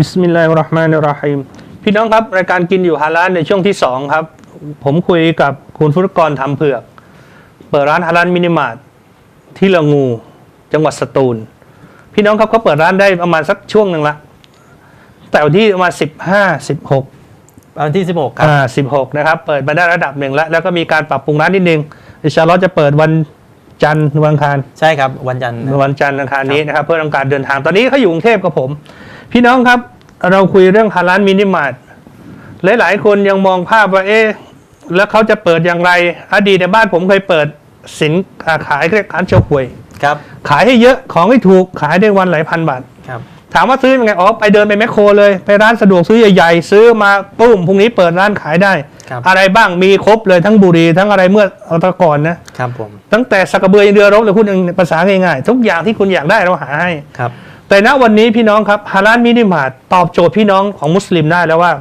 บิสมิลลาฮิรเราะห์มานิรเราะฮีมพี่น้องครับ รายการกินอยู่ฮาลาลในช่วงที่สองครับ ผมคุยกับคุณฟุตกรทำเผือก เปิดร้านฮาลาลมินิมาร์ทที่ละงู จังหวัดสตูล พี่น้องครับเขาเปิดร้านได้ประมาณสักช่วงหนึ่งละแต่วันที่ประมาณสิบห้าสิบหกวันที่16ครับอ่าสิบหกนะครับ เปิดมาได้ระดับหนึ่งแล้ว แล้วก็มีการปรับปรุงร้านนิดนึงอินชาอัลลอฮ์จะเปิดวันจันทร์วันอังคารใช่ครับ วันจันทร์วันจันทร์อังคารนี้นะครับ เพื่อต้องการเดินทางตอนนี้เขาอยู่กรุงเทพกับผม พี่น้องครับ เราคุยเรื่องฮาลานมินิมาร์ทหลาย ๆ คนยังมองภาพว่าเอ๊ะแล้วเขาจะเปิดอย่างไร อดีตในบ้านผมเคยเปิดสินอ่าขายเรียกร้านเฉาหวยครับ ขายให้เยอะของให้ถูกขายได้วันหลายพันบาทครับถามว่าซื้อยังไงอ๋อไปเดินไปแมคโครเลยไปร้านสะดวกซื้อใหญ่ๆ ซื้อมาปุ้มพรุ่งนี้เปิดร้านขายได้ครับอะไรบ้างมีครบเลยทั้งบุหรี่ทั้งอะไรเมื่อเอาแตะก่อนนะครับผมตั้งแต่สักกระเบือยันเรือรบเลยพูดในภาษาง่ายๆทุกอย่างที่คุณอยากได้เราหาให้ครับ แต่ณวันนี้พี่น้องครับฮาลานมินิมาร์ทตอบโจทย์พี่น้องของมุสลิมได้แล้วว่า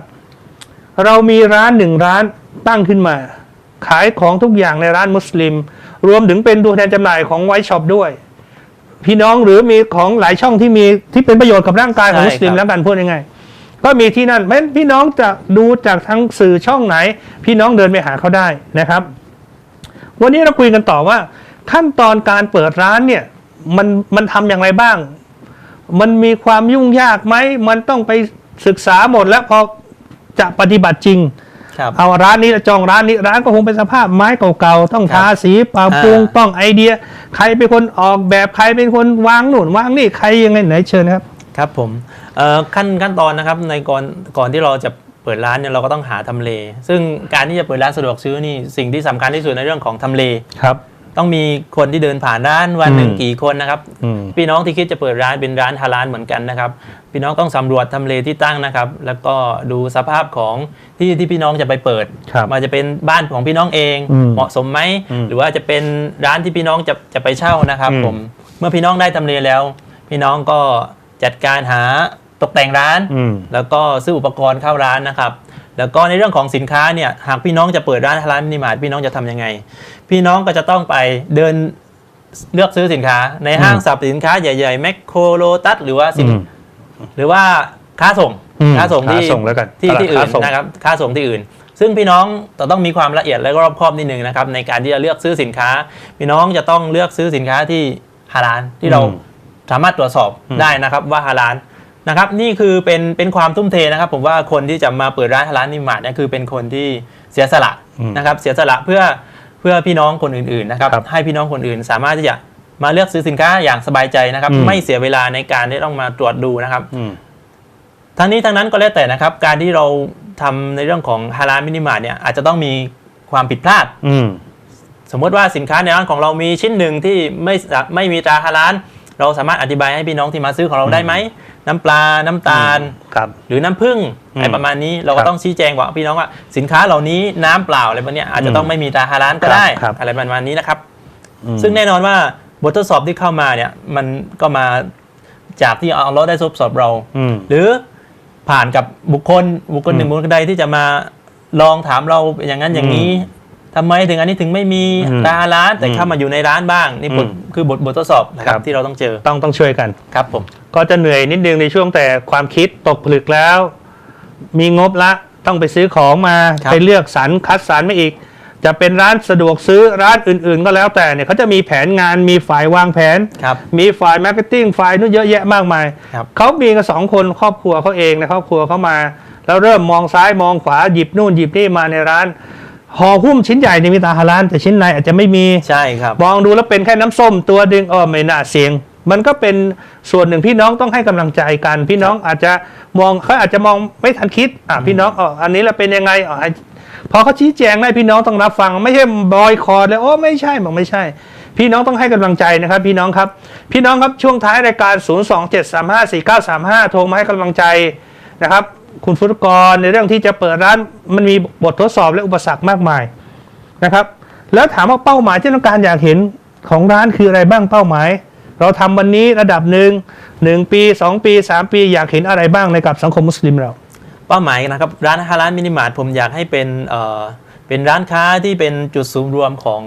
เรามีร้านหนึ่งร้านตั้งขึ้นมา ขายของทุกอย่างในร้านมุสลิม รวมถึงเป็นตัวแทนจำหน่ายของไวท์ช็อปด้วย พี่น้องหรือมีของหลายช่องที่มีที่เป็นประโยชน์กับร่างกายของใช่มุสลิมครับแล้วกันพูดยังไงก็มีที่นั่นเพราะฉะนั้นพี่น้องจะดูจากทั้งสื่อช่องไหน พี่น้องเดินไปหาเขาได้นะครับ วันนี้เราคุยกันต่อว่า ขั้นตอนการเปิดร้านเนี่ยมันมันทำอย่างไรบ้าง มันมีความยุ่งยากไหม มันต้องไปศึกษาหมดแล้วพอจะปฏิบัติจริงครับเอาร้านนี้จองร้านนี้ร้านก็คงเป็นสภาพไม้เก่าๆต้องครับทาสีปรับปรุงอ่าต้องไอเดีย ใครเป็นคนออกแบบใครเป็นคนวางหนุนวางนี่ใครยังไงไหนเชิญครับ ครับผมเอ่อขั้นขั้นตอนนะครับในก่อนก่อนที่เราจะเปิดร้านเนี่ยเราก็ต้องหาทำเล ซึ่งการที่จะเปิดร้านสะดวกซื้อนี่สิ่งที่สำคัญที่สุดในเรื่องของทำเลครับ ต้องมีคนที่เดินผ่านร้านวันหนึ่งอืมกี่คนนะครับอืมพี่น้องที่คิดจะเปิดร้านเป็นร้านฮาลาลเหมือนกันนะครับพี่น้องต้องสำรวจทำเลที่ตั้งนะครับ แล้วก็ดูสภาพของที่ที่พี่น้องจะไปเปิดครับมันจะเป็นบ้านของพี่น้องเองอืมเหมาะสมไหมอืมหรือว่าจะเป็นร้านที่พี่น้องจะจะไปเช่านะครับอืมผมเมื่อพี่น้องได้ทำเลแล้ว พี่น้องก็จัดการหาตกแต่งร้านอืมแล้วก็ซื้ออุปกรณ์เข้าร้านนะครับ แล้วก็ในเรื่องของสินค้าเนี่ยหากพี่น้องจะเปิดร้านร้านมินิมาร์ทพี่น้องจะทำยังไง พี่น้องก็จะต้องไปเดินเลือกซื้อสินค้าในห้างอืมสรรพสินค้าใหญ่ๆแมคโครโลตัสหรือว่าสินอืมหรือว่าค้าส่งอืมค้าส่งที่ค้าส่งแล้วกันที่ตลาดที่อื่ค้านส่งนะครับค้าส่งที่อื่น ซึ่งพี่น้องจะต้องมีความละเอียดและก็รอบคอบนิดนึงนะครับในการที่จะเลือกซื้อสินค้า พี่น้องจะต้องเลือกซื้อสินค้าที่ฮาลาลที่เราอืมสามารถตรวจสอบอืมได้นะครับว่าฮาลาล นะครับนี่คือเป็นเป็นความทุ่มเทนะครับ ผมว่าคนที่จะมาเปิดร้านฮาลาลนิมาร์ทเนี่ยคือเป็นคนที่เสียสละอืมนะครับเสียสละเพื่อเพื่อพี่น้องคนอื่นๆนะครับครับให้พี่น้องคนอื่นสามารถที่จะมาเลือกซื้อสินค้าอย่างสบายใจนะครับอืมไม่เสียเวลาในการที่ต้องมาตรวจดูนะครับอืมทั้งนี้ทั้งนั้นก็แล้วแต่นะครับ การที่เราทำในเรื่องของฮาลาลมินิมาร์ทเนี่ยอาจจะต้องมีความผิดพลาดอืมสมมติว่าสินค้าในร้านของเรามีชิ้นหนึ่งที่ไม่สะไม่มีตราฮาลาลเราสามารถอธิบายให้พี่น้องที่มาซื้อของเราได้ไหม น้ำปลาน้ำตาล ครับ หรือน้ำผึ้งอืมอะไรประมาณนี้เราครัก็บต้องชี้แจงว่าพี่น้องว่าสินค้าเหล่านี้น้ำเปล่าอะไรพวกเนี้ยอาจจะต้องไม่มีตราฮาลาลก็ได้ครับ อะไรประมาณนี้นะครับอืมซึ่งแน่นอนว่าบททดสอบที่เข้ามาเนี่ยมันก็มาจากที่อัลเลอฮ์ได้ทดสอบเราอืมหรือผ่านกับบุคคลบุคคลหนึ่งบุคคลใดที่จะมาลองถามเราอย่างนั้นอย่างนี้ทำไมถึงอันนี้ถึงไม่มีอืมตาร้านแต่อืมเข้ามาอยู่ในร้านบ้าง นี่บทอืมคือบทบททดสอบนะครัครับบที่เราต้องเจอต้องต้องช่วยกันครับผม ก็จะเหนื่อยนิดนึงในช่วงแต่ความคิดตกผลึกแล้ว มีงบละต้องไปซื้อของมาครับไปเลือกสรรคัดสรรไม่อีก จะเป็นร้านสะดวกซื้อร้านอื่น ๆ ก็แล้วแต่เนี่ยเขาจะมีแผนงานมีฝ่ายวางแผนครับมีฝ่ายมาร์เก็ตติ้งฝ่ายนู้นเยอะแยะมากมายครับเขามีกันสองคนครอบครัวเขาเองนะครอบครัวเขามา แล้วเริ่มมองซ้ายมองขวาหยิบนู่นหยิบนี่มาในร้านห่อหุ้มชิ้นใหญ่ในยมีตาฮาลานแต่ชิ้นในอาจจะไม่มีใช่ครับมองดูแล้วเป็นแค่น้ำส้มตัวดึงอ้อไม่น่าเสียง มันก็เป็นส่วนหนึ่งพี่น้องต้องให้กำลังใจกัน พี่น้องอาจจะมองเขาอาจจะมองไม่ทันคิดอะพี่น้องอ๋ออันนี้เราเป็นยังไงอ๋อให้พอเขาชี้แจงได้พี่น้องต้องรับฟัง ไม่ใช่บอยคอร์ดเลยโอ้ไม่ใช่บอกไม่ใช่ พี่น้องต้องให้กำลังใจนะครับ พี่น้องครับ พี่น้องครับช่วงท้ายรายการ 0 2 7 3 5 4 9 3 5 โทรมาให้กำลังใจนะครับ คุณฟุตกรในเรื่องที่จะเปิดร้านมันมีบททดสอบและอุปสรรคมากมายนะครับ แล้วถามว่าเป้าหมายที่ต้องการอยากเห็นของร้านคืออะไรบ้างเป้าหมาย เราทำวันนี้ระดับหนึ่งหนึ่งปีสองปีสามปีอยากเห็นอะไรบ้างในกับสังคมมุสลิมเรา เป้าหมายนะครับ ร้านฮาลาลมินิมาร์ทผมอยากให้เป็นเอ่อเป็นร้านค้าที่เป็นจุดศูนย์รวมของ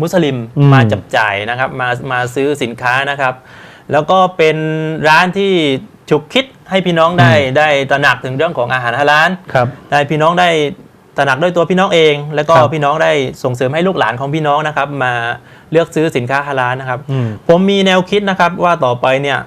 มุสลิมอืมมาจับจ่ายนะครับมามาซื้อสินค้านะครับ แล้วก็เป็นร้านที่ฉุกคิดให้พี่น้องได้ได้ตระหนักถึงเรื่องของอาหารฮาลาลครับได้พี่น้องได้ ตระหนักด้วยตัวพี่น้องเอง แล้วก็ครับพี่น้องได้ส่งเสริมให้ลูกหลานของพี่น้องนะครับ มาเลือกซื้อสินค้าฮาลาลนะครับอืมผมมีแนวคิดนะครับว่าต่อไปเนี่ย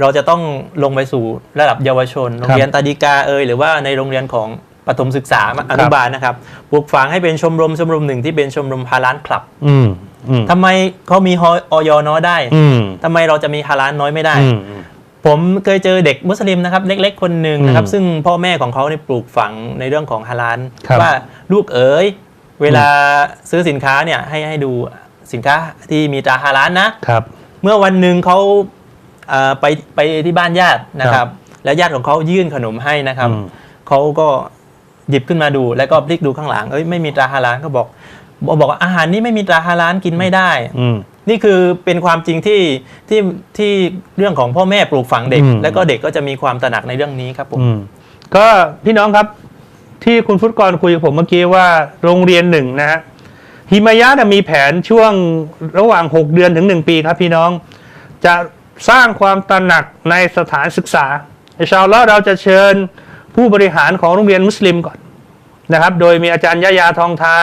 เราจะต้องลงไปสู่ระดับเยาวชน โรงเรียนตาดิกาเอยหรือว่าในโรงเรียนของปฐมศึกษาอนุบาลนะครับปลูกฝังให้เป็นชมรมชมรมหนึ่งที่เป็นชมรมฮาลาลคลับอืมอืมทำไมเขามีออยน้อยได้อืมทำไมเราจะมีฮาลาลน้อยไม่ได้อืมอืม ผมเคยเจอเด็กมุสลิมนะครับเล็ก ๆ คนหนึ่งนะครับอืมซึ่งพ่อแม่ของเขาเนี่ยปลูกฝังในเรื่องของฮาลาลครับว่าลูกเอ๋ยเวลาซื้อสินค้าเนี่ยให้ให้ดูสินค้าที่มีตราฮาลาลนะครับเมื่อวันหนึ่งเขาเอ่อไปไปที่บ้านญาตินะครับ แล้วญาติของเขายื่นขนมให้นะครับอืมเขาก็หยิบขึ้นมาดูแล้วก็พลิกดูข้างหลังเอ้ยไม่มีตราฮาลาลก็บอกบอกบอกว่าอาหารนี้ไม่มีตราฮาลาลกินไม่ได้อืม นี่คือเป็นความจริงที่ที่ที่เรื่องของพ่อแม่ปลูกฝังเด็ก อืม แล้วก็เด็กก็จะมีความตระหนักในเรื่องนี้ครับผม อืมก็พี่น้องครับที่คุณฟุตกรคุยกับผมเมื่อกี้ว่าโรงเรียนหนึ่งนะฮะฮิมายะน่ะมีแผนช่วงระหว่าง 6 เดือนถึง 1 ปีครับพี่น้องจะสร้างความตระหนักในสถานศึกษาอินชาอัลลอฮ์เราจะเชิญผู้บริหารของโรงเรียนมุสลิมก่อนนะครับ โดยมีอาจารย์ยะยาทองทา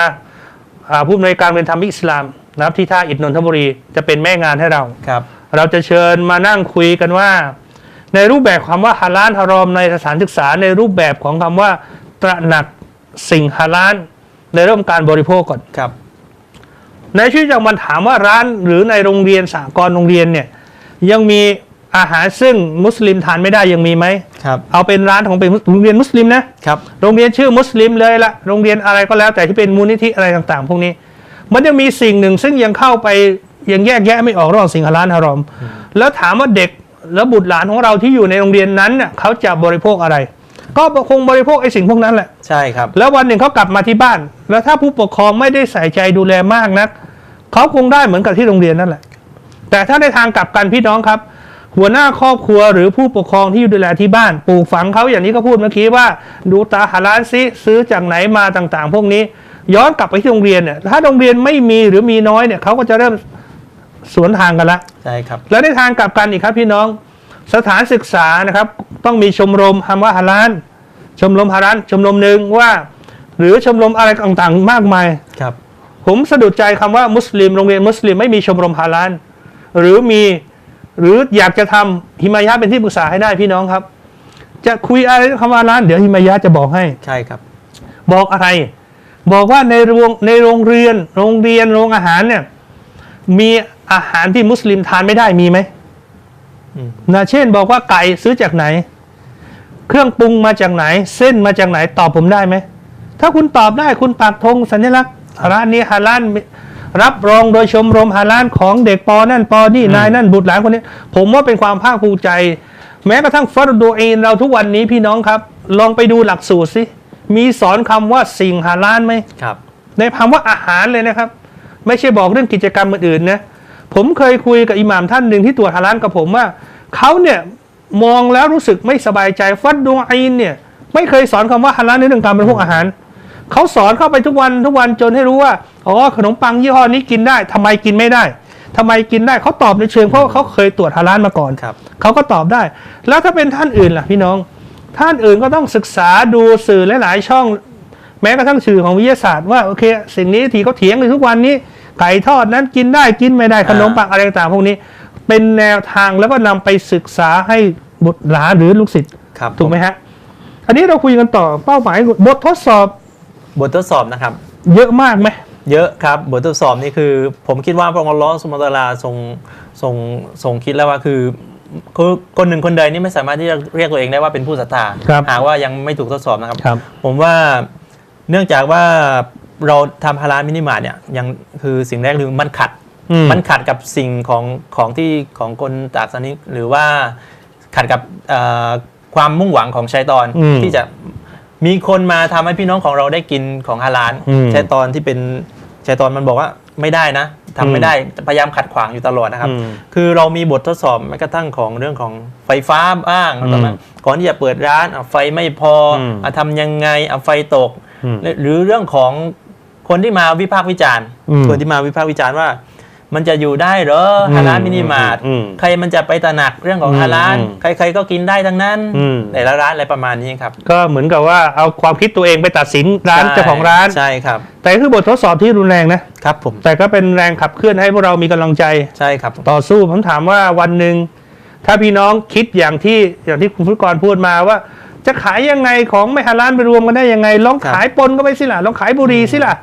อ่าผู้อำนวยการเรียนธรรมอิสลาม นะครับที่ท่าอิฐนนทบุรีจะเป็นแม่งานให้เรา ครับ เราจะเชิญมานั่งคุยกันว่า ในรูปแบบคำว่าฮาลาลฮารอมในสถานศึกษาในรูปแบบของคำว่าตระหนักสิ่งฮาลาลในเรื่องการบริโภคก่อนครับ ในชีวิตประจำวันถามว่าร้านหรือในโรงเรียนสหกรณ์โรงเรียนเนี่ยยังมีอาหารซึ่งมุสลิมทานไม่ได้ยังมีไหมครับเอาเป็นร้านของเป็นโรงเรียนมุสลิมนะครับ โรงเรียนชื่อมุสลิมเลยละโรงเรียนอะไรก็แล้วแต่ที่เป็นมูลนิธิอะไรต่าง ๆ พวกนี้ มันยังมีสิ่งหนึ่งซึ่งยังเข้าไปยังแยกแยะไม่ออกระหว่างสิ่งฮาลาลฮารอม แล้วถามว่าเด็กแล้วบุตรหลานของเราที่อยู่ในโรงเรียนนั้นน่ะเขาจะบริโภคอะไร ก็คงบริโภคไอ้สิ่งพวกนั้นแหละใช่ครับ แล้ววันหนึ่งเขากลับมาที่บ้าน แล้วถ้าผู้ปกครองไม่ได้ใส่ใจดูแลมากนักเขาคงได้เหมือนกับที่โรงเรียนนั่นแหละ แต่ถ้าในทางกลับกันพี่น้องครับ หัวหน้าครอบครัวหรือผู้ปกครองที่ดูแลที่บ้านปลูกฝังเขาอย่างนี้ก็พูดเมื่อกี้ว่า ดูตาฮาลาลซิซื้อจากไหนมาต่างๆ พวกนี้ ย้อนกลับไปที่โรงเรียนเนี่ยถ้าโรงเรียนไม่มีหรือมีน้อยเนี่ยเขาก็จะเริ่มสวนทางกันละใช่ครับแล้วในทางกลับกันอีกครับพี่น้อง สถานศึกษานะครับ ต้องมีชมรมคำว่าฮาลานชมรมฮาลานชมรมหนึ่งว่า หรือชมรมอะไรต่างๆ มากมายครับ ผมสะดุดใจคำว่ามุสลิมโรงเรียนมุสลิมไม่มีชมรมฮาลานหรือมีหรืออยากจะทำฮิมายะเป็นที่ปรึกษาให้ได้พี่น้องครับ จะคุยอะไรคำว่าฮาลานเดี๋ยวฮิมายะจะบอกให้ใช่ครับ บอกอะไร บอกว่าในโรงในโรงเรียนโรงเรียนโรงอาหารเนี่ย มีอาหารที่มุสลิมทานไม่ได้มีไหมอืมนะเช่นบอกว่าไก่ซื้อจากไหน เครื่องปรุงมาจากไหน เส้นมาจากไหนตอบผมได้ไหม ถ้าคุณตอบได้คุณปักธงสัญลักษณ์ร้านนี้ฮาลานรับรองโดยชมรมฮาลานของเด็กปอนั่นปอนี่นายนั่นบุตรหลานคนนี้ ผมว่าเป็นความภาคภูมิใจ แม้กระทั่งฟัรดูเอนเราทุกวันนี้พี่น้องครับ ลองไปดูหลักสูตรสิ มีสอนคำว่าสิ่งฮาลาลไหมครับ ในคำว่าอาหารเลยนะครับ ไม่ใช่บอกเรื่องกิจกรรมอื่นๆนะผมเคยคุยกับอิหม่ามท่านหนึ่งที่ตรวจฮาลาลกับผมว่าเขาเนี่ยมองแล้วรู้สึกไม่สบายใจฟัดดวงอินเนี่ย ไม่เคยสอนคำว่าฮาลาลในเรื่องการบริโภคอาหารเขาสอนเข้าไปทุกวันทุกวันจนให้รู้ว่าอ๋อขนมปังยี่ห้อนี้กินได้ทำไมกินไม่ได้ทำไมกินได้เขาตอบในเชิงเพราะว่าเขาเคยตรวจฮาลาลมาก่อนครับเขาก็ตอบได้ แล้วถ้าเป็นท่านอื่นล่ะพี่น้อง ท่านอื่นก็ต้องศึกษาดูสื่อหลาย ๆ ช่อง แม้กระทั่งสื่อของวิทยาศาสตร์ว่าโอเค สิ่งนี้ที่เขาเถียงกันทุกวันนี้ ไก่ทอดนั้นกินได้กินไม่ได้ขนมปังอะไรต่างๆพวกนี้ เป็นแนวทางแล้วก็นำไปศึกษาให้บุตรหลานหรือลูกศิษย์ครับถูกไหมฮะอันนี้เราคุยกันต่อเป้าหมายบททดสอบบททดสอบนะครับ เยอะมากไหมเยอะครับบททดสอบนี่คือ ผมคิดว่าพระองค์อัลลอฮ์สุบฮานะฮูวะตะอาลาทรงทรงทรงคิดแล้วว่าคือ คือคนหนึ่งคนใดนี่ไม่สามารถที่จะเรียกตัวเองได้ว่าเป็นผู้ศรัทธาครับหากว่ายังไม่ถูกทดสอบนะครับ ครับ ผมว่าเนื่องจากว่าเราทำฮาลาลมินิมาร์ทเนี่ยยังคือสิ่งแรกคือมันขัด อืม มันขัดกับสิ่งของของที่ของคนตากสนิหรือว่าขัดกับเอ่อความมุ่งหวังของชัยตอนอืมที่จะมีคนมาทำให้พี่น้องของเราได้กินของฮาลาลอืมชัยตอนที่เป็นชัยตอนมันบอกว่าไม่ได้นะ ทำไม่ได้พยายามขัดขวางอยู่ตลอดนะครับอืมคือเรามีบททดสอบแม้กระทั่งของเรื่องของไฟฟ้าบ้างอืมตอนนั้นก่อนที่จะเปิดร้านอะไฟไม่พออมอะทำยังไงอะไฟตกอืมหรือเรื่องของคนที่มาวิพากษ์วิจารณ์อืมคนที่มาวิพากษ์วิจารณ์ว่า มันจะอยู่ได้เหรอฮาลาลมินิมาร์ทอืมใครมันจะไปตระหนักเรื่องของอืมฮาลาลอืมใครๆก็กินได้ทั้งนั้นอืมแต่ละร้านอะไรประมาณนี้ครับ ก็เหมือนกับว่าเอาความคิดตัวเองไปตัดสินร้านใช่เจ้าของร้านใช่ครับ แต่คือบททดสอบที่รุนแรงนะครับผมแต่ก็เป็นแรงขับเคลื่อนให้พวกเรามีกำลังใจใช่ครับ ต่อสู้ผมถามว่าวันหนึ่งถ้าพี่น้องคิดอย่างที่อย่างที่คุณพุทธกรพูดมาว่า จะขายยังไงของไม่ฮาลาลไปรวมกันได้ยังไงลองขายปนก็ไปสิล่ะลองขายบุหรี่สิล่ะ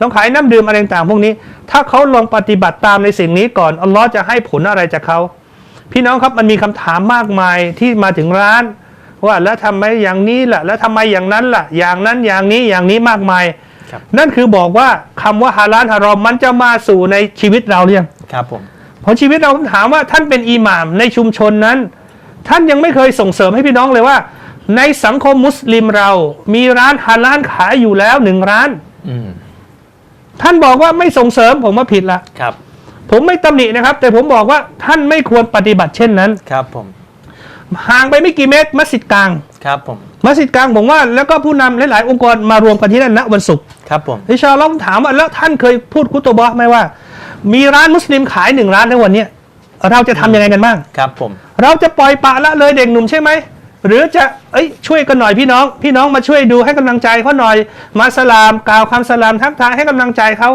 ลองขายน้ำดื่มอะไรต่างๆพวกนี้ ถ้าเขาลองปฏิบัติตามในสิ่งนี้ก่อนอัลลอฮ์จะให้ผลอะไรจากเขาพี่น้องครับมันมีคำถามมากมายที่มาถึงร้าน ว่าแล้วทำไมอย่างนี้ล่ะ แล้วทำไมอย่างนั้นล่ะ อย่างนั้นอย่างนี้อย่างนี้มากมายครับนั่นคือบอกว่าคำว่าฮาลาลฮารอมมันจะมาสู่ในชีวิตเราหรือยังครับผมเพราะชีวิตเราผมถามว่าท่านเป็นอิหม่ามในชุมชนนั้น ท่านยังไม่เคยส่งเสริมให้พี่น้องเลยว่า ในสังคมมุสลิมเรา มีร้านฮาลาลขายอยู่แล้วหนึ่งร้านอืม ท่านบอกว่าไม่ส่งเสริมผมว่าผิดละครับ ผมไม่ตำหนินะครับ แต่ผมบอกว่าท่านไม่ควรปฏิบัติเช่นนั้นครับผมห่างไปไม่กี่เมตรมัสยิดกลางครับผมมัสยิดกลางผมว่าแล้วก็ผู้นำหลาย ๆ องค์กรมารวมกันที่นั่นณวันศุกร์ครับผมอินชาอัลลอฮ์ผมถามว่าแล้วท่านเคยพูดคุตบะห์ไหมว่า มีร้านมุสลิมขายหนึ่งร้านในวันเนี้ยเราจะทำยังไงกันบ้างครับผม เราจะปล่อยปละละเลยเด็กหนุ่มใช่ไหม หรือจะเอ้ยช่วยกันหน่อยพี่น้อง พี่น้องมาช่วยดูให้กำลังใจเขาหน่อยมาสลามกล่าวคำสลามทักทายให้กำลังใจเขา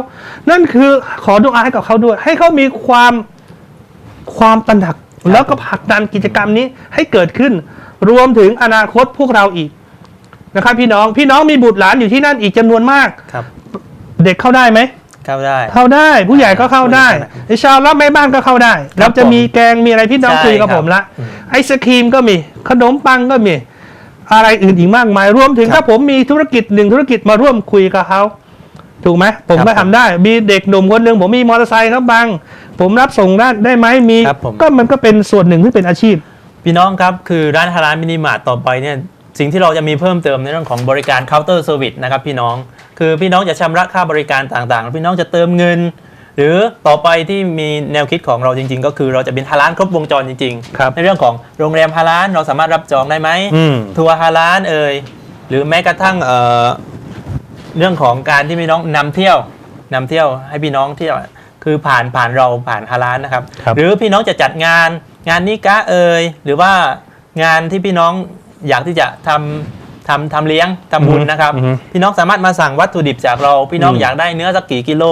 นั่นคือขอดุอาให้กับเขาด้วย ให้เขามีความความตระหนัก แล้วก็ผลักดันกิจกรรมนี้ให้เกิดขึ้น รวมถึงอนาคตพวกเราอีกนะครับพี่น้องพี่น้องมีบุตรหลานอยู่ที่นั่นอีกจำนวนมากครับเด็กเข้าได้ไหม เข้าได้ เข้าได้ผู้ใหญ่ก็เข้าได้ผู้ใหญ่ก็ได้อินชาอัลลอฮ์แม่บ้านก็เข้าได้เราจะมีแกงมีอะไรพี่น้องใช่คุยกับครับผมละอืมไอศครีมก็มีขนมปังก็มี อะไรอื่นอีกมากมายรวมถึงครับถ้าผมมีธุรกิจหนึ่งธุรกิจมาร่วมคุยกับเขาถูกไหมผมครับก็ทำได้ มีเด็กหนุ่มคนหนึ่งผมมีมอเตอร์ไซค์ครับบัง ผมรับส่งได้ได้ไหมมีครับผมก็มันก็เป็นส่วนหนึ่งที่เป็นอาชีพ พี่น้องครับ คือร้านฮาลาลมินิมาร์ทต่อไปเนี่ยสิ่งที่เราจะมีเพิ่มเติมในเรื่องของบริการเคาน์เตอร์เซอร์วิสนะครับพี่น้อง คือพี่น้องจะชำระค่าบริการต่างๆ พี่น้องจะเติมเงิน หรือต่อไปที่มีแนวคิดของเราจริง ๆ ก็คือเราจะเป็นฮาลาลครบวงจรจริงครับในเรื่องของโรงแรมฮาลาลเราสามารถรับจองได้ไหมอืมทัวร์ฮาลาลเอ่ยหรือแม้กระทั่งเอ่อเรื่องของการที่พี่น้องนำเที่ยวนำเที่ยวให้พี่น้องเที่ยวคือผ่านผ่านเราผ่านฮาลาลนะครับครับหรือพี่น้องจะจัดงานงานนิกะเอ่ยหรือว่างานที่พี่น้องอยากที่จะทำ ทำทำเลี้ยงทำบุญนะครับอือฮึพี่น้องสามารถมาสั่งวัตถุดิบจากเรา พี่น้องอืมอยากได้เนื้อสักกี่กิโล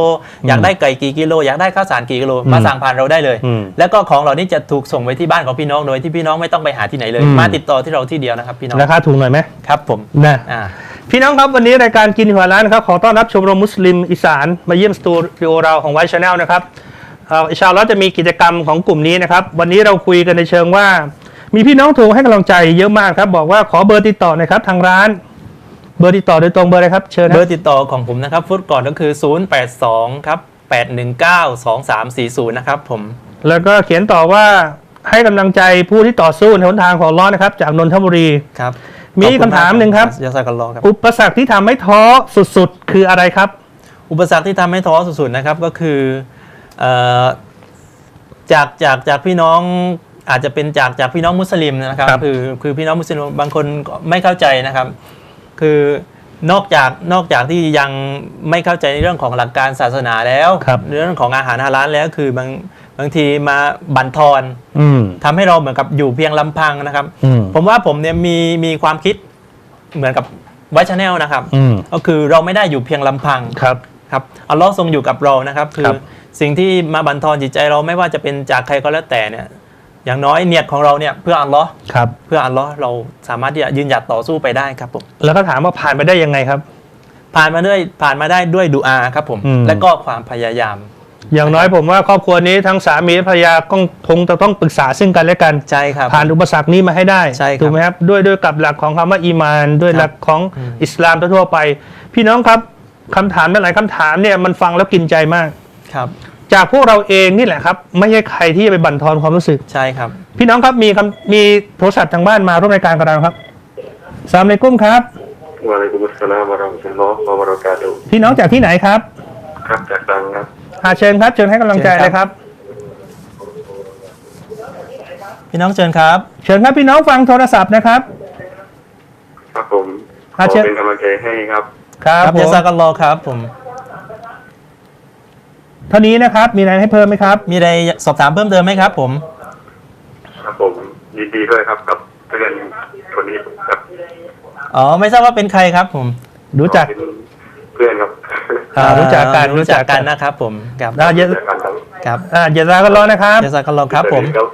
อยากได้ไก่กี่กิโล อยากได้ข้าวสารกี่กิโลอืมมาสั่งผ่านเราได้เลยอืมแล้วก็ของเหล่านี้จะถูกส่งไปที่บ้านของพี่น้องโดยที่พี่น้องไม่ต้องไปหาที่ไหนเลยอืมมาติดต่อที่เราที่เดียวนะครับพี่น้องราคาถูกหน่อยไหมครับผมนะอ่าพี่น้องครับวันนี้รายการกินหัวร้านครับขอต้อนรับชมรมมุสลิมอีสานมาเยี่ยมสตูดิโอเราของไวชแนลนะครับเอ่ออินชาอัลลอฮ์จะมีกิจกรรมของกลุ่มนี้นะครับ วันนี้เราคุยกันในเชิงว่า มีพี่น้องโทรให้กำลังใจเยอะมากครับ บอกว่าขอเบอร์ติดต่อหน่อยครับทางร้าน เบอร์ติดต่อโดยตรงเบอร์อะไรครับเชิญนะเบอร์ติดต่อของผมนะครับฟุตก่อนก็คือ 082ครับ819 2340 นะครับผม แล้วก็เขียนต่อว่าให้กำลังใจผู้ที่ต่อสู้ในหนทางของอัลล้อฮ์นะครับ จากนนทบุรี ครับมีคำถามหนึ่งครับ ยาซากันรอครับ อุปสรรคที่ทำให้ท้อสุดๆ คืออะไรครับ อุปสรรคที่ทำให้ท้อสุดๆนะครับก็คือเอ่อจากจากจากพี่น้อง อาจจะเป็นจากจากพี่น้องมุสลิมนะครับครับคือคือพี่น้องมุสลิมบางคนก็ไม่เข้าใจนะครับ คือนอกจากนอกจากที่ยังไม่เข้าใจในเรื่องของหลักการศาสนาแล้วครับเรื่องของอาหารฮาลาลแล้วคือบางบางทีมาบั่นทอนอืมทำให้เราเหมือนกับอยู่เพียงลำพังนะครับอืมผมว่าผมเนี่ยมีมีความคิดเหมือนกับไวชแนลนะครับอืมก็คือเราไม่ได้อยู่เพียงลำพังครับครับอัลลอฮ์ทรงอยู่กับเรานะครับ คืครัอบสิ่งที่มาบันทอนจิตใจเราไม่ว่าจะเป็นจากใครก็แล้วแต่เนี่ย อย่างน้อยเนียดของเราเนี่ยเพื่ออัลลอฮ์ครับ เพื่ออัลลอฮ์เราสามารถที่จะยืนหยัดต่อสู้ไปได้ครับผมแล้วก็ถามว่าผ่านไปได้ยังไงครับ ผ่านมาด้วยผ่านมาได้ด้วยดูอาครับผมอืม และก็ความพยายาม อย่างน้อยผมว่าครอบครัวนี้ทั้งสามีและภรรยาก็คงจะต้องปรึกษาซึ่งกันและกัน ใช่ครับ ผ่านอุปสรรคนี้มาให้ได้ใช่ครับถูกไหมครับด้วยด้วยกับหลักของคำว่าอีมาน ด้วยครับหลักของอืม อิสลามทั่วๆไป พี่น้องครับคำถามหลายๆคำถามเนี่ยมันฟังแล้วกินใจมาก ครับ จากพวกเราเองนี่แหละครับ ไม่ใช่ใครที่จะไปบั่นทอนความรู้สึก ใช่ครับ พี่น้องครับมีคำมีโทรศัพท์ทางบ้านมาร่วมรายการกับเราครับสามในกุ้มครับวะอะลัยกุมุสสลามวะเราะห์มะตุลลอฮ์วะบะเราะกาตุฮ์พี่น้องจากที่ไหนครับครับจากตังครับอาเชิญครับเชิญให้กำลังใจเชิญครับ เลยครับ พี่น้องเชิญครับ เชิญครับพี่น้องฟังโทรศัพท์นะครับ ครับผมขอะอเชิญ เป็นกำลังใจให้ครับ ครับครับผยามซากันรอครับผม เท่านี้นะครับ มีอะไรให้เพิ่มไหมครับ มีอะไรสอบถามเพิ่มเติมไหมครับ ผม ครับผมยินดีด้วยครับกับเพื่อนคนนี้ครับอ๋อไม่ทราบว่าเป็นใครครับ ผมรู้จักเป็นเพื่อนครับอ่ารู้จักกันรู้จักกันนะครับ ผมครับอ่าเยเจอกันครับครับอ่าเยซาก็รอนะครับจะสักกันลองครับ ผม ครับ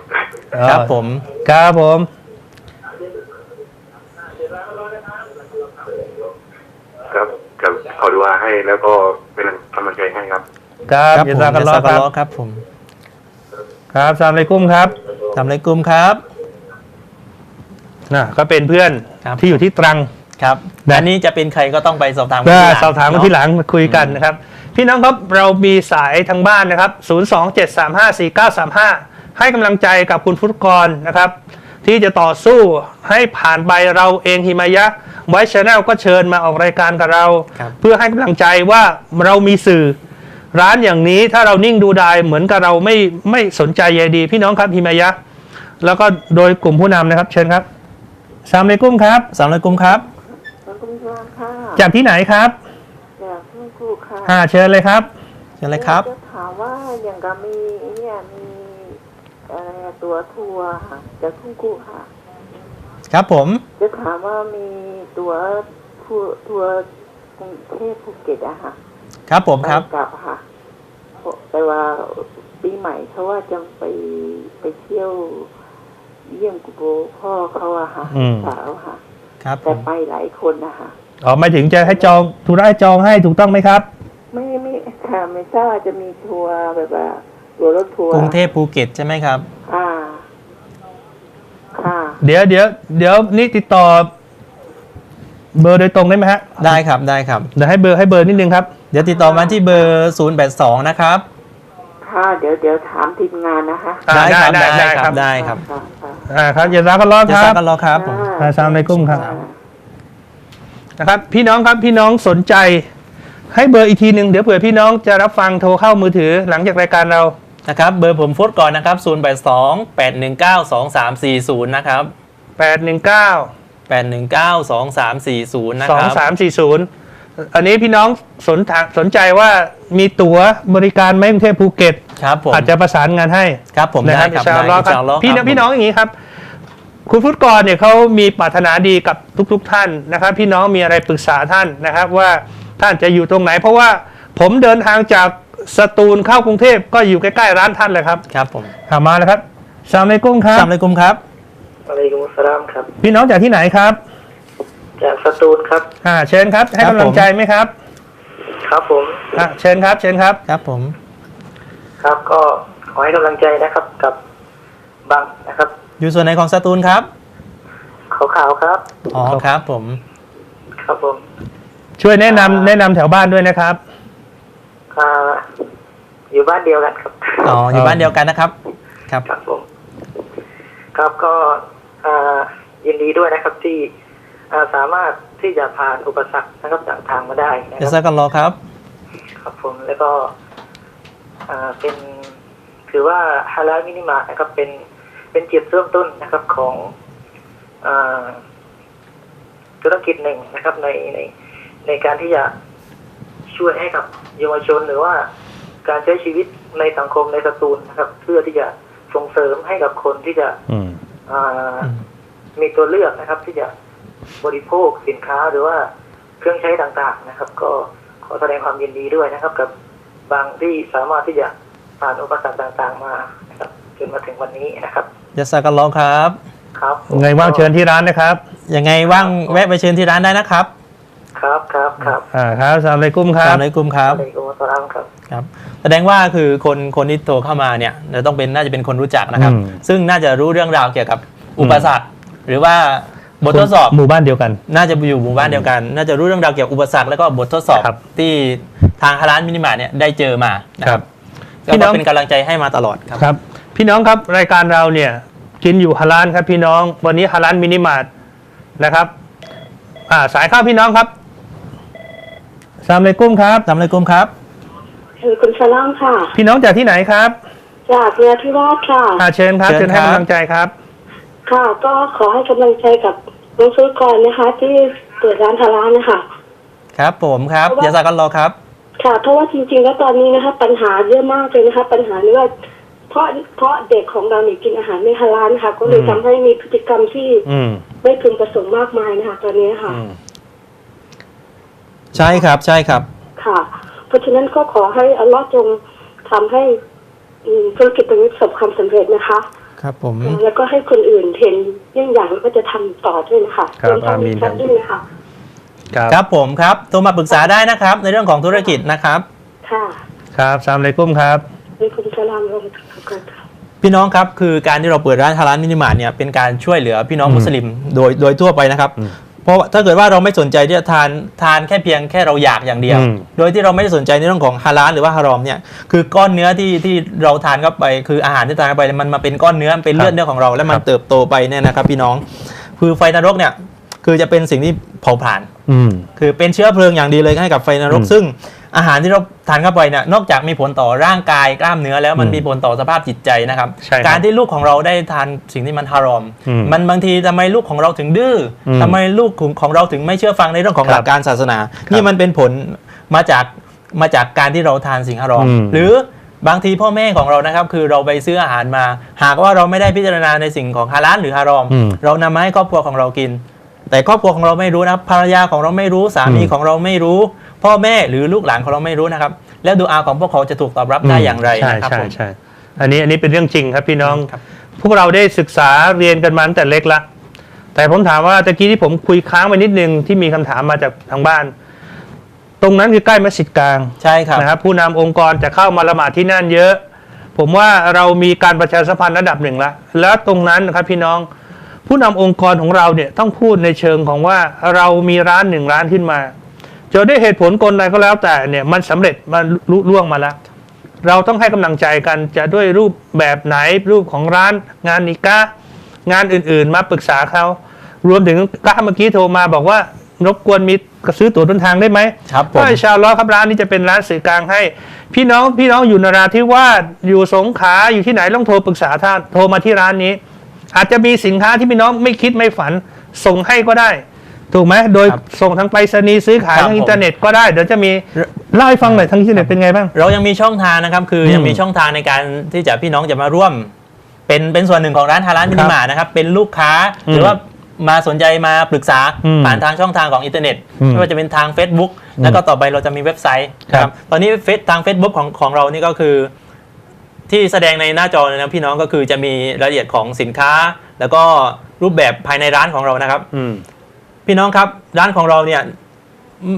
ครับผม ครับผม ครับครับขอดูอาให้แล้วก็เป็นกำลังใจให้ครับ ครับครับเยผมซากันรอจะสักคกันรับลอครับผมครับสามเลยกุ้มครับทำอะไรกลุ่มครับ นะก็เป็นเพื่อนครับ ที่อยู่ที่ตรัง ครับนะ อันนี้จะเป็นใครก็ต้องไปสอบถามก็นทีหลังสอบถามกันเนะที่หลังมาคุยกันนะครับ พี่น้องครับเรามีสายทางบ้านนะครับ 027354935 ให้กำลังใจกับคุณฟุตกรนะครับ ที่จะต่อสู้ให้ผ่านไปเราเองฮิมายะไว้ชาแนลก็เชิญมาออกรายการกับเรา ครับ เพื่อให้กำลังใจว่าเรามีสื่อ ร้านอย่างนี้ถ้าเรานิ่งดูดายเหมือนกับเราไม่ไม่สนใจใยดี พี่น้องครับฮิมายะ แล้วก็โดยกลุ่มผู้นำนะครับ เชิญครับสามเลกุ้มครับสามเลยกลุ่มครับขอบคุณค่ะค่ะจากที่ไหนครับจากคุณครูค่ะอ่าเชิญเลยครับเชิญเลยครับจะถามว่าอย่างกับมีเนี่ยมีอะไรอะตัวทัวร์ค่ะจากคุณครูค่ะ ครับผม จะถามว่ามีตัวทัวร์ทัวร์กรุงเทพภูเก็ตอะค่ะ ครับผมครับไปกลับค่ะแต่ว่าปีใหม่เขาว่าจะไปไปเที่ยวเยี่ยมกุโบพ่อเขาอะค่ะอืม สาวค่ะครับผแต่มไปหลายคนนะคะอ๋อหมายถึงจะให้จองธุระให้จองให้ถูกต้องไหมครับ ไม่ไม่ค่ะไม่ทราบว่าจะมีทัวร์แบบว่าตัวรถทัวร์กรุงเทพภูเก็ตใช่ไหมครับ ค่ะ ค่ะ เดี๋ยวเดี๋ยวเดี๋ยวนี่ติดต่อ เบอร์โดยตรงได้ไหมฮะได้ครับได้ครับ เดี๋ยวให้เบอร์ให้เบอร์นิดนึงครับ เดี๋ยวติดต่อมาที่เบอร์ 082 นะครับ ค่ะ เดี๋ยวเดี๋ยวถามทีมงานนะคะอ่าได้ครับได้ได้ได้คครัรับ บได้ครับค่ะค่ะอ่าครับอย่าซากันรอจะคสัรักบกันรอครับผมค่ะอาซามในกุ้มครับค่ะนะครับพี่น้องครับพี่น้องสนใจ ให้เบอร์อีกทีหนึ่งเดี๋ยวเผื่อพี่น้องจะรับฟังโทรเข้ามือถือหลังจากรายการเรา นะครับเบอร์ผมโฟดก่อนนะครับ 082 819 2340 นะครับ 819 819 2340 นะสอคงรับสามสี่ศูนย์ อันนี้พี่น้องสนทางสนใจว่ามีตั๋วบริการไหมกรุงเทพภูเก็ตครับผมอาจจะประสานงานให้ครับผมนะได้ครับครับอินชาอัลลอฮ์ได้ครับอินชาอัลลอฮ์พี่คน้รัอบงพี่น้องอย่างนี้ครับ คุณฟุตกรเนี่ยเขามีปรารถนาดีกับทุก ๆ ท่านนะครับ พี่น้องมีอะไรปรึกษาท่านนะครับ ว่าท่านจะอยู่ตรงไหน เพราะว่าผมเดินทางจากสตูลเข้ากรุงเทพก็อยู่ใกล้ๆร้านท่านเลยครับครับผมหามาแล้วครับสามเลกุ้งครับสามเลยกุมครับอะลัยกุมุสสลามครับ พี่น้องจากที่ไหนครับ จากสตูลครับ อ่า เชิญครับ ให้ครับกำลัผงม ใจไหมครับครับผม อ่าเชิญครับ เชิญครับ ครับผม ครับก็ขอให้กำลังใจนะครับกับบังนะครับอยู่ส่วนไหนของสตูลครับขาวๆครับ อ๋อครับผม ครับผมช่วยแนะนำแนะนำแถวบ้านด้วยนะครับ อ่าอยู่บ้านเดียวกันครับ อ๋อ อยู่บ้านเดียวกันนะครับ ครับ ครับผม ครับก็อ่ายินดีด้วยนะครับที่อ่า สามารถที่จะผ่านอุปสรรคนะครับต่างๆมาได้นะคจะรับสักกันรอครับ ครับผมแล้วก็อ่าเป็นถือว่าฮาลาลมินิมาร์ทนะครับเป็นเป็นจุดเริ่มต้นนะครับของอาธุรกิจหนึ่งนะครับในในในการที่จะช่วยให้กับเยาวชนหรือว่า การใช้ชีวิตในสังคมในสตูลนะครับ เพื่อที่จะส่งเสริมให้กับคนที่จะ อืม อ่าอืมมีตัวเลือกนะครับที่จะ บริโภคสินค้าหรือว่าเครื่องใช้ต่างๆนะครับ ก็ขอแสดงความยินดีด้วยนะครับ กับบางที่สามารถที่จะผ่านอุปสรรคต่างๆมานะครับจนมาถึงวันนี้นะครับจะสักกันรอครับ ครับผมไงว่างเชิญที่ร้านนะครับยังไงว่างแวะไปเชิญที่ร้านได้นะครับ ครับครับครับอ่าครับสามเลกุ้มครัสาบมเลยกุมครับอะลัยกุมุสสลามครับครับแสดงว่าคือคนคนที่โทรเข้ามาเนี่ยจะต้องเป็นน่าจะเป็นคนรู้จักนะครับอืมซึ่งน่าจะรู้เรื่องราวเกี่ยวกับอุปสรรคหรือว่า บททดสอบ หมู่บ้านเดียวกัน น่าจะอยู่หมู่บ้านเดียวกัน น่าจะรู้เรื่องราวเกี่ยวกับอุปสรรคแล้วก็บททดสอบครับ ที่ทางฮาร้านมินิมาร์ทเนี่ยได้เจอมานะคครัรับ บ พี่ก็น้อง เป็นกำลังใจให้มาตลอดครับ ครับ พี่น้องครับรายการเราเนี่ยกินอยู่ฮาลานครับพี่น้อง วันนี้ฮาลานมินิมาร์ทนะครับ อ่าสายเข้าพี่น้องครับสามเลกุ้มครับ สามเลยกุมครับ คือคุณสลามค่ะ พี่น้องจากที่ไหนครับจากเรือที่วาดค่ะอ่าเชิญครับเชิเชิญญครัให้บกำลังใจครับ ค่ะ ก็ขอให้กำลังใจกับน้องซื้อก่อนนะคะ ที่เปิดร้านทาร้านนะคะ ครับผมครับเพราะว่ายาซากันรอครับ ค่ะ เพราะว่าจริงๆ แล้วตอนนี้นะคะ ปัญหาเยอะมากเลยนะคะ ปัญหาเรื่องเพราะเพราะเด็กของเราเนี่ยกินอาหารไม่ฮาลาลค่ะ ก็เลยอืมทำให้มีพฤติกรรมที่อืมไม่พึงประสงค์มากมายนะคะ ตอนนี้ค่ะอืมใช่ครับใช่ครับ ค่ะ เพราะฉะนั้นก็ขอให้อัลลอฮ์จงทำให้อืมธุรกิจตรงนี้ประสบความสำเร็จนะคะ ครับผม แล้วก็ให้คนอื่นเห็นเยี่ยงอย่างแล้วก็จะทำต่อด้วยนะคะครับวมทั้งอามีนครับด้วยนะคะครับครับผมครับโทรมาปรึกษาได้นะครับ ในเรื่องของธุรกิจนะครับ ค่ะ ครับสามเลยกุ้มครับมีคุณสลามลงกันค่ะพี่น้องครับคือการที่เราเปิดร้านฮาลาลมินิมาร์ทเนี่ยเป็นการช่วยเหลือพี่น้องอืมมุสลิมโดยโดยทั่วไปนะครับอืมเพ ราะว่าถ้าเกิดว่าเราไม่สนใจที่จะทานทานแค่เพียงแค่เราอยากอย่างเดียวอืมโดยที่เราไม่ได้สนใจในเรื่องของฮาลาลหรือว่าฮารอมเนี่ยคือก้อนเนื้อที่ที่เราทานเข้าไป คืออาหารที่ทานเข้าไปมันมาเป็นก้อนเนื้อเป็นเลือดเนื้อของเรา แล้วมันเติบโตไปเนี่ยนะครับ พี่น้อง คือไฟนรกเนี่ยคือจะเป็นสิ่งที่เผาผลาญอืมคือเป็นเชื้อเพลิงอย่างดีเลยให้กับไฟนรกอืมซึ่ง อาหารที่เราทานเข้าไปเนี่ยนอกจากมีผลต่อร่างกายกล้ามเนื้อแล้วมันอืมมีผลต่อสภาพจิตใจนะครับ ใช่ครับการที่ลูกของเราได้ทานสิ่งที่มันฮารอม อืมมันบางทีทำไมลูกของเราถึงดื้ออมทำไมลูกของของเราถึงไม่เชื่อฟังในเรื่องของครับหลักการศาสนา นี่มันเป็นผลมาจากมาจากการที่เราทานสิ่งฮารอม อืม หรือบางทีพ่อแม่ของเรานะครับ คือเราไปซื้ออาหารมา หากว่าเราไม่ได้พิจารณาในสิ่งของฮาลาลหรือฮารอม อืมเรานำมาให้ครอบครัวของเรากิน แต่ครอบครัวของเราไม่รู้นะครับภรรยาของเราไม่รู้สามีอืม ของเราไม่รู้ พ่อแม่หรือลูกหลานของเราไม่รู้นะครับ แล้วดูอาของพวกเขาจะถูกตอบรับได้อย่างไรใช่นะครับใช่ผมใช่อันนี้อันนี้เป็นเรื่องจริงครับพี่น้อง ครับ พวกเราได้ศึกษาเรียนกันมาตั้งแต่เล็กละ แต่ผมถามว่าตะกี้ที่ผมคุยค้างไปนิดนึงที่มีคำถามมาจากทางบ้าน ตรงนั้นคือใกล้มัสยิดกลางใช่ครับ นะครับผู้นำองค์กรจะเข้ามาละหมาดที่นั่นเยอะ ผมว่าเรามีการประชาสัมพันธ์ระดับหนึ่งละแล้วตรงนั้นนะครับพี่น้อง ผู้นำองค์กรของเราเนี่ยต้องพูดในเชิงของว่าเรามีร้านหนึ่งร้านขึ้นมา จะด้วยเหตุผลกลใดก็แล้วแต่เนี่ยมันสำเร็จมันลุล่วงมาแล้ว เราต้องให้กำลังใจกันจะด้วยรูปแบบไหนรูปของร้าน งานนิกะงานอื่นๆ มาปรึกษาเขารวมถึงก้าเมื่อกี้โทรมาบอกว่ารบกวนมีซื้อตั๋วเดินทางได้ไหมครับผมก็อินชาอัลลอฮ์ครับร้านนี้จะเป็นร้านสื่อกลางให้ พี่น้องพี่น้องอยู่นราธิวาสอยู่สงขลาอยู่ที่ไหนต้องโทรปรึกษาท่านโทรมาที่ร้านนี้ อาจจะมีสินค้าที่พี่น้องไม่คิดไม่ฝันส่งให้ก็ได้ ถูกไหมโดยครับส่งทางไปรษณีย์ซื้อขายครับทางผมอินเทอร์เน็ตก็ได้ เดี๋ยวจะมีเล่าให้ฟังหน่อยทางอินเทอร์เน็ตเป็นไงบ้าง เรายังมีช่องทางนะครับ คือมยังมีช่องทางในการที่จะพี่น้องจะมาร่วม เป็นเป็นส่วนหนึ่งของร้านฮาลาลมินิมาร์ทนะครับ เป็นลูกค้าอืมหรือว่ามาสนใจมาปรึกษาอืมผ่านทางช่องทางของอินเทอร์เน็ตอืมไม่ว่าจะเป็นทาง Facebook แล้วก็ต่อไปเราจะมีเว็บไซต์นะครับ ตอนนี้เฟซทาง Facebook ของของเรานี่ก็คือ ที่แสดงในหน้าจอเลยนะพี่น้องก็คือจะมีรายละเอียดของสินค้า แล้วก็รูปแบบภายในร้านของเรานะครับ อืม พี่น้องครับร้านของเราเนี่ย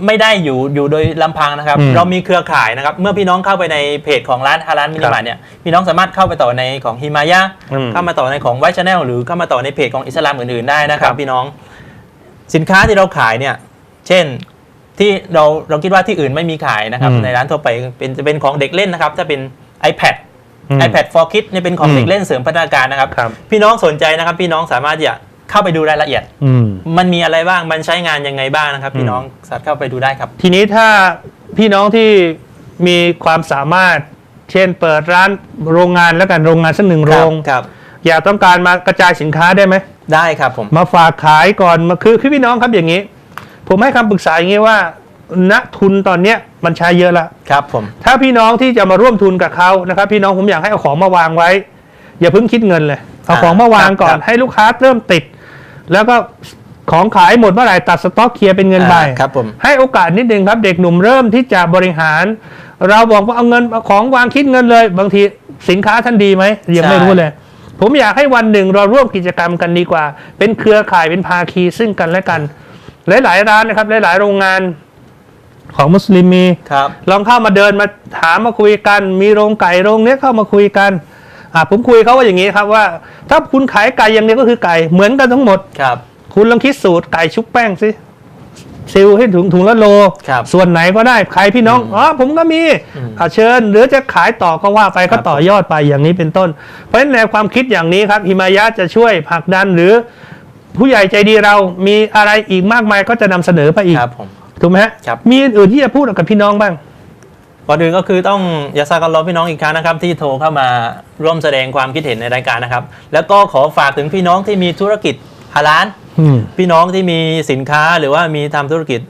ไม่ได้อยู่อยู่โดยลำพังนะครับ อืมเรามีเครือข่ายนะครับ เมื่อพี่น้องเข้าไปในเพจของร้านฮาร้านมินิมาร์ทเนี่ยพี่น้องสามารถเข้าไปต่อในของฮิมายะอืมเข้ามาต่อในของไวชแนลหรือเข้ามาต่อในเพจของอิสลามอื่นๆได้นะครัครับ บ พี่น้องสินค้าที่เราขายเนี่ย เช่นที่เราเราคิดว่าที่อื่นไม่มีขายนะครับ อืมในร้านทั่วไปเป็นจะเป็นของเด็กเล่นนะครับ ถ้าเป็น iPad อืม iPad for Kids เนี่ยเป็นของอืมเด็กเล่นเสริมพัฒนาการนะครับ ครับ พี่น้องสนใจนะครับ พี่น้องสามารถที่จะ เข้าไปดูรายละเอียดอืมมันมีอะไรบ้างมันใช้งานยังไงบ้างนะครับอืพี่มน้องสามารถเข้าไปดูได้ครับ ทีนี้ถ้าพี่น้องที่มีความสามารถ เช่นเปิดร้านโรงงานแล้วกันโรงงานสักหนึ่งโรงครับอยากต้องการมากระจายสินค้าได้ไหมได้ครับผมมาฝากขายก่อนมาคือคือพี่น้องครับอย่างนี้ ผมให้คำปรึกษาอย่างนี้ว่าณทุนตอนเนี้ยมันใช้เยอะละครับผมถ้าพี่น้องที่จะมาร่วมทุนกับเขานะครับ พี่น้องผมอยากให้เอาของมาวางไว้ อย่าเพิ่งคิดเงินเลยเอาของมาวางก่อนให้ลูกค้าเริ่มติด แล้วก็ของขายหมดเมื่อไหร่ตัดสต็อกเคลียร์เป็นเงินไปอ่าครับผม ให้โอกาสนิดนึงครับ เด็กหนุ่มเริ่มที่จะบริหาร เราบอกว่าเอาเงินเอาของวางคิดเงินเลย บางทีสินค้าท่านดีไหมยังไม่รู้เลย ผมอยากให้วันหนึ่งเราร่วมกิจกรรมกันดีกว่า เป็นเครือข่ายเป็นภาคีซึ่งกันและกัน หลาย ๆ ร้านนะครับ หลาย ๆ โรงงานของมุสลิมมี ครับ ลองเข้ามาเดินมาถามมาคุยกัน มีโรงไก่โรงเนี้ยเข้ามาคุยกัน อ่าผมคุยเขาว่าอย่างนี้ครับว่า ถ้าคุณขายไก่อย่างเดียวก็คือไก่เหมือนกันทั้งหมด ครับ คุณลองคิดสูตรไก่ชุบแป้งสิซิลให้ถุงถุงละโล ครับส่วนไหนก็ได้ใครพี่น้องอ๋อผมก็มีอืมอะเชิญ หรือจะขายต่อก็ว่าไปครัก็บต่อยอดไปอย่างนี้เป็นต้น เพราะฉะนั้นแนวความคิดอย่างนี้ครับฮิมายะจะช่วยผลักดันหรือ ผู้ใหญ่ใจดีเรามีอะไรอีกมากมายก็จะนำเสนอไปอีกครับผม ถูกไหมฮะครับ มีอื่นๆที่จะพูดกับพี่น้องบ้าง ก่อนอื่นก็คือต้องยาซากันรอพี่น้องอีกครั้งนะครับ ที่โทรเข้ามาร่วมแสดงความคิดเห็นในรายการนะครับ แล้วก็ขอฝากถึงพี่น้องที่มีธุรกิจฮาลาลอืมพี่น้องที่มีสินค้าหรือว่ามีทำธุรกิจ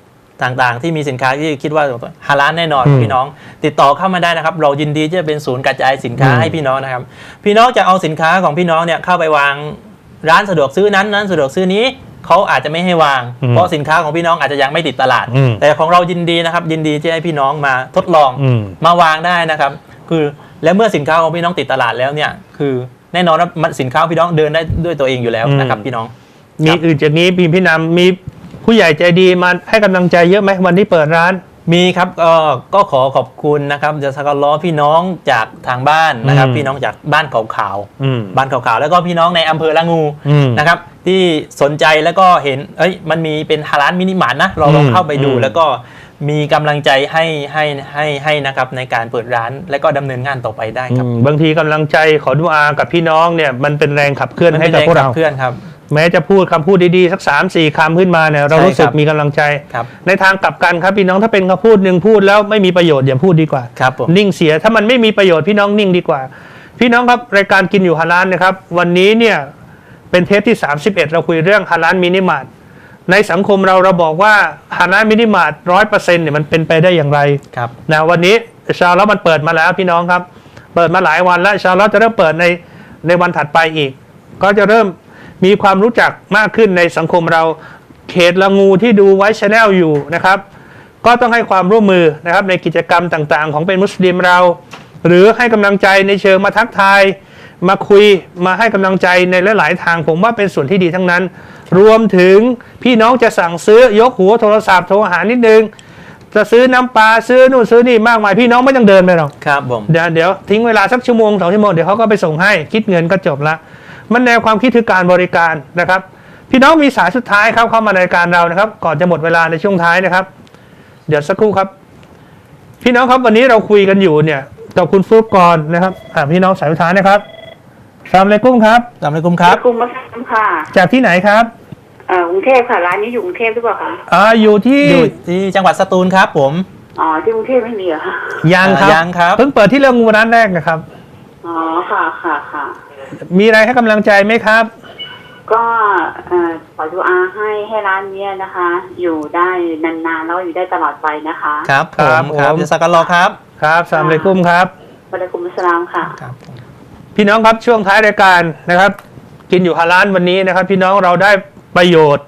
ต่างๆ ที่มีสินค้าที่คิดว่าฮาลาลแน่นอนอืมพี่น้อง ติดต่อเข้ามาได้นะครับ เรายินดีที่จะเป็นศูนย์กระจายสินค้าอืมให้พี่น้องนะครับ พี่น้องจะเอาสินค้าของพี่น้องเนี่ยเข้าไปวางร้านสะดวกซื้อนั้นนั้นสะดวกซื้อนี้ เขาอาจจะไม่ให้วางอืมเพราะสินค้าของพี่น้องอาจจะยังไม่ติดตลาดอืมแต่ของเรายินดีนะครับ ยินดีที่ให้พี่น้องมาทดลองอืมมาวางได้นะครับ คือและเมื่อสินค้าของพี่น้องติดตลาดแล้วเนี่ย คือแน่นอนว่ามันสินค้าพี่น้องเดินได้ด้วยตัวเองอยู่แล้วนะครับอืมพี่น้อง มีครับอื่นจากนี้พี่พี่นำมีผู้ใหญ่ใจดีมาให้กำลังใจเยอะไหมวันที่เปิดร้าน มีครับก็ก็ขอขอบคุณนะครับจะสักล้อพี่น้องจากทางบ้านนะครับ อืมพี่น้องจากบ้านขาวขาวอืมๆบ้านขาวๆแล้วก็พี่น้องในอำเภอละงูอืมนะครับ ที่สนใจแล้วก็เห็นเอ้ยมันมีเป็นฮาร้านมินิมาร์ทนะเราลองอืมเข้าไปดูอืม แล้วก็มีกำลังใจให้ให้ให้ให้นะครับในการเปิดร้านและก็ดำเนินงานต่อไปได้ครับอืมบางทีกำลังใจขอดุอากับพี่น้องเนี่ยมันเป็นแรงขับเคลื่อนมันให้เป็นกับแรงพวกขัเราบเคลื่อนครับ แม้จะพูดคำพูดดีๆ สักสามสี่คำขึ้นมาเนี่ยเราใช่รู้สึกครับมีกำลังใจครับในทางกลับกันครับพี่น้องถ้าเป็นคำพูดหนึ่งพูดแล้วไม่มีประโยชน์อย่าพูดดีกว่าครับผมนิ่งเสียถ้ามันไม่มีประโยชน์พี่น้องนิ่งดีกว่า พี่น้องครับรายการกินอยู่ฮาลานนะครับ วันนี้เนี่ยเป็นเทปที่ 31 เราคุยเรื่องฮาลานมินิมาร์ทในสังคมเราเราบอกว่าฮาลานมินิมาร์ทร้อยเปอร์เซ็นต์เนี่ยมันเป็นไปได้อย่างไรครับนะวันนี้อินชาแล้วมันเปิดมาแล้วพี่น้องครับ เปิดมาหลายวันแล้วอินชาแล้วจะเริ่มเปิดในในวันถัดไปอีก ก็จะเริ่ม มีความรู้จักมากขึ้นในสังคมเราเขตละงูที่ดูไว้ชแนลอยู่นะครับ ก็ต้องให้ความร่วมมือนะครับในกิจกรรมต่างๆ ของเป็นมุสลิมเรา หรือให้กำลังใจในเชิงมาทักทายมาคุยมาให้กำลังใจในหลายๆทางผมว่าเป็นส่วนที่ดีทั้งนั้น รวมถึงพี่น้องจะสั่งซื้อยกหัวโทรศัพท์โทรหานิดนึงจะซื้อน้ำปลาซื้อนู่นซื้อนี่มากมายพี่น้องไม่ต้องเดินไปหรอกครับผมเดี๋ยวเดี๋ยวทิ้งเวลาสักชั่วโมงสองชั่วโมงเดี๋ยวเขาก็ไปส่งให้คิดเงินก็จบละ มันแนวความคิดคือการบริการนะครับ พี่น้องมีสายสุดท้ายครับเข้ามาในรายการเรานะครับ ก่อนจะหมดเวลาในช่วงท้ายนะครับ เดี๋ยวสักครู่ครับ พี่น้องครับวันนี้เราคุยกันอยู่เนี่ยกับคุณฟุกกรนะครับอ่าพี่น้องสายสุดท้ายนะครับสลามเลยกุ้งครับสามเลยกุมครับกลุ่มมาสามค่ะจากที่ไหนครับเอ่อกรุงเทพค่ะ ร้านนี้อยู่กรุงเทพหรือเปล่าคะอ่าอยู่ที่อยู่ที่จังหวัดสตูลครับ ผมอ๋อที่กรุงเทพไม่มีเหรอคะยังครับ ยังครับ เพิ่งเปิดที่เรื่องงูร้านแรกนะครับ อ๋อค่ะค่ะค่ะ มีอะไรให้กำลังใจไหมครับ ก็เอ่อขอดูอาให้ให้ร้านเนี้ยนะคะ อยู่ได้นานๆแล้วอยู่ได้ตลอดไปนะคะครับผครับมครับผมจะสักล้อครับครับสลามเลยกุ้งครับวะลัยกุมอัสสลามค่ะ ครับผม พี่น้องครับช่วงท้ายรายการนะครับ กินอยู่ฮาลานวันนี้นะครับ พี่น้องเราได้ประโยชน์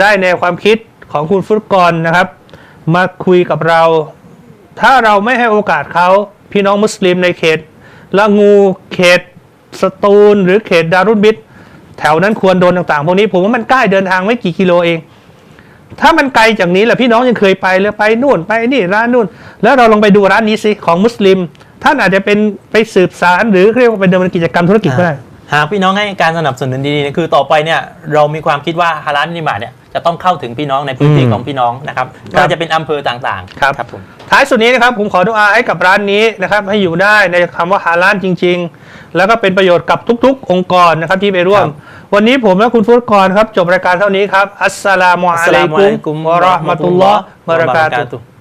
ได้แนวความคิดของคุณฟุตกรนะครับ มาคุยกับเรา ถ้าเราไม่ให้โอกาสเขาพี่น้องมุสลิมในเขตละงูเขต สตูลหรือเขตดารุนบิดแถวนั้นควรโดนต่างๆพวกนี้ผมว่ามันใกล้เดินทางไม่กี่กิโลเอง ถ้ามันไกลจากนี้แหละพี่น้องยังเคยไปเลยไปนู่นไปนี่ร้านนู่น แล้วเราลองไปดูร้านนี้สิของมุสลิม ท่านอาจจะเป็นไปสืบสารหรือเรียกว่าเป็นดำเนินกิจกรรมธุรกิจก็ได้หากพี่น้องให้การสนับสนุนดีๆคือต่อไปเนี่ยเรามีความคิดว่าฮารานมินิมาเนี่ย จะต้องเข้าถึงพี่น้องในพื้นที่อืมของพี่น้องนะครับคไม่รับว่าจะเป็นอำเภอต่างๆครับครับผมท้ายสุดนี้นะครับผมขอดุอาให้กับร้านนี้นะครับให้อยู่ได้ในคำว่าฮาลาลจริง ๆ แล้วก็เป็นประโยชน์กับทุก ๆ องค์กรนะครับที่ไปร่วม วันนี้ผมและคุณฟุตกรครับจบรายการเท่านี้ครับอัสสลามุอะลัยกุมวะเราะห์มะตุลลอฮ์วะบะเราะกาตุฮ์